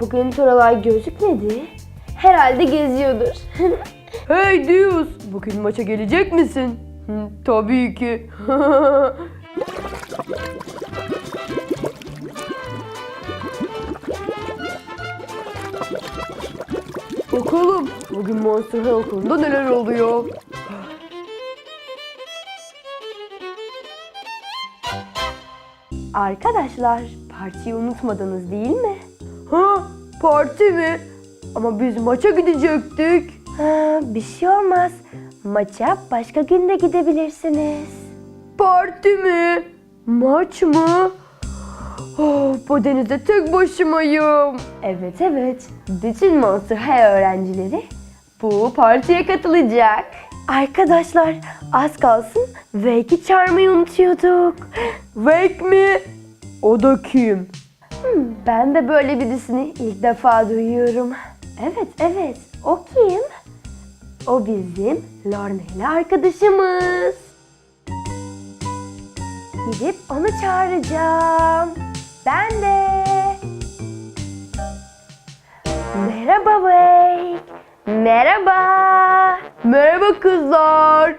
bugün hiç oralar gözükmedi. Herhalde geziyordur. Hey Dius, bugün maça gelecek misin? Hı, tabii ki. Bakalım bugün Monster High okulunda neler oluyor? Arkadaşlar partiyi unutmadınız değil mi? Ha, parti mi? Ama biz maça gidecektik. Ha, bir şey olmaz. Maça başka günde gidebilirsiniz. Parti mi? Maç mı? Oh, bu denizde tek başımayım. Evet evet. Bütün Monster High öğrencileri bu partiye katılacak. Arkadaşlar az kalsın Wake'i çağırmayı unutuyorduk. Wake mi? O da kim? Hmm, Ben de böyle birisini ilk defa duyuyorum. Evet evet o kim? O bizim Lorna ile arkadaşımız. Gidip onu çağıracağım. Ben de. Merhaba Wake. Merhaba. Merhaba kızlar.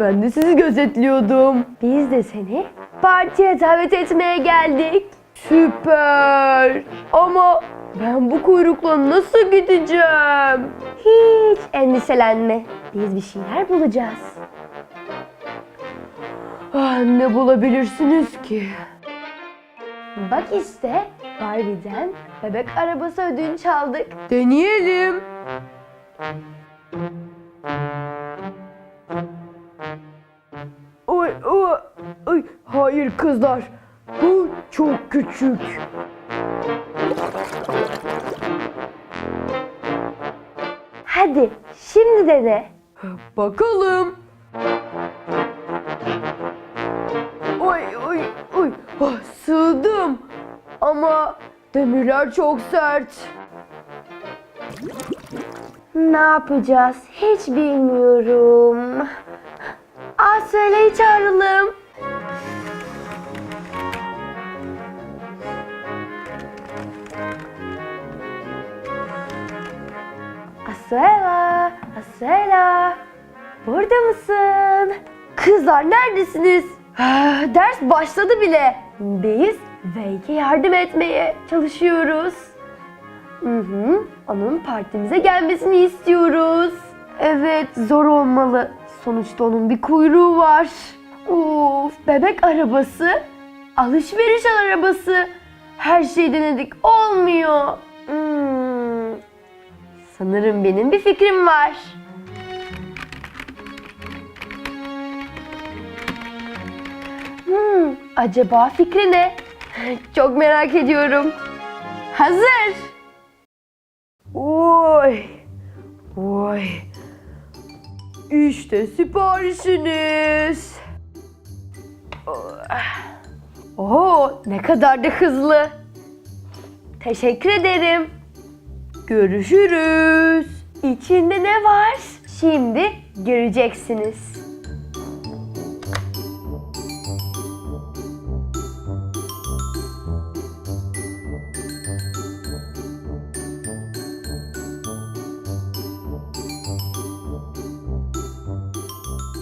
Ben de sizi gözetliyordum. Biz de seni partiye davet etmeye geldik. Süper. Ama ben bu kuyrukla nasıl gideceğim? Hiç endişelenme. Biz bir şeyler bulacağız. Ah, ne bulabilirsiniz ki? Bak işte Barbie'den bebek arabası ödünç aldık. Deneyelim. Oy, oy, oy. Hayır kızlar. Bu çok küçük. Hadi şimdi dene. Bakalım. Oy oy oy. Ah, sığdım. Ama demirler çok sert. Ne yapacağız hiç bilmiyorum. Asya'yı çağıralım. Asuela, Asuela. Burada mısın? Kızlar neredesiniz? Ah, Ders başladı bile. Biz Wake'e yardım etmeye çalışıyoruz. Hı hı, onun partimize gelmesini istiyoruz. Evet, zor olmalı. Sonuçta onun bir kuyruğu var. Of, bebek arabası, alışveriş arabası. Her şeyi denedik, olmuyor. Sanırım benim bir fikrim var. Hmm, acaba fikri ne? Çok merak ediyorum. Hazır. Oy. Oy. İşte siparişiniz. Oo, ne kadar da hızlı. Teşekkür ederim. Görüşürüz. İçinde ne var? Şimdi göreceksiniz.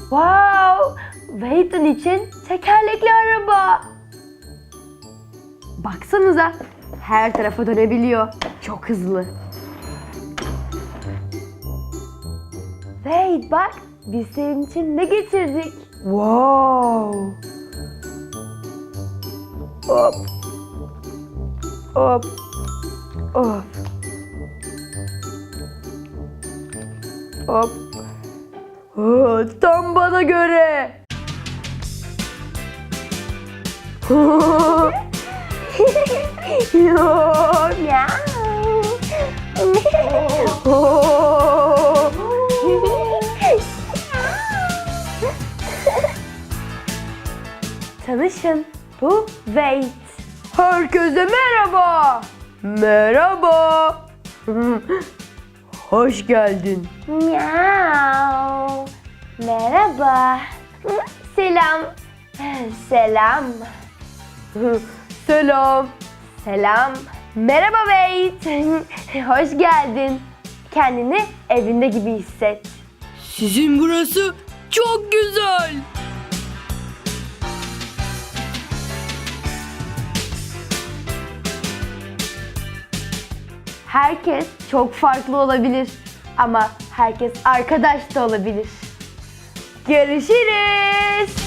Wow! Wayton için tekerlekli araba. Baksanıza her tarafa dönebiliyor. Çok hızlı. Wade bak biz senin için ne getirdik? Wow. Hop. Hop. Hop. Hop. Aa, tam bana göre. Ya. Tanışın bu Wade. Herkese merhaba. Merhaba. Hoş geldin. Miau. Merhaba. Selam. Selam. Selam. Selam. Merhaba Wade. Hoş geldin. Kendini evinde gibi hisset. Sizin burası çok güzel. Herkes çok farklı olabilir ama herkes arkadaş da olabilir. Görüşürüz.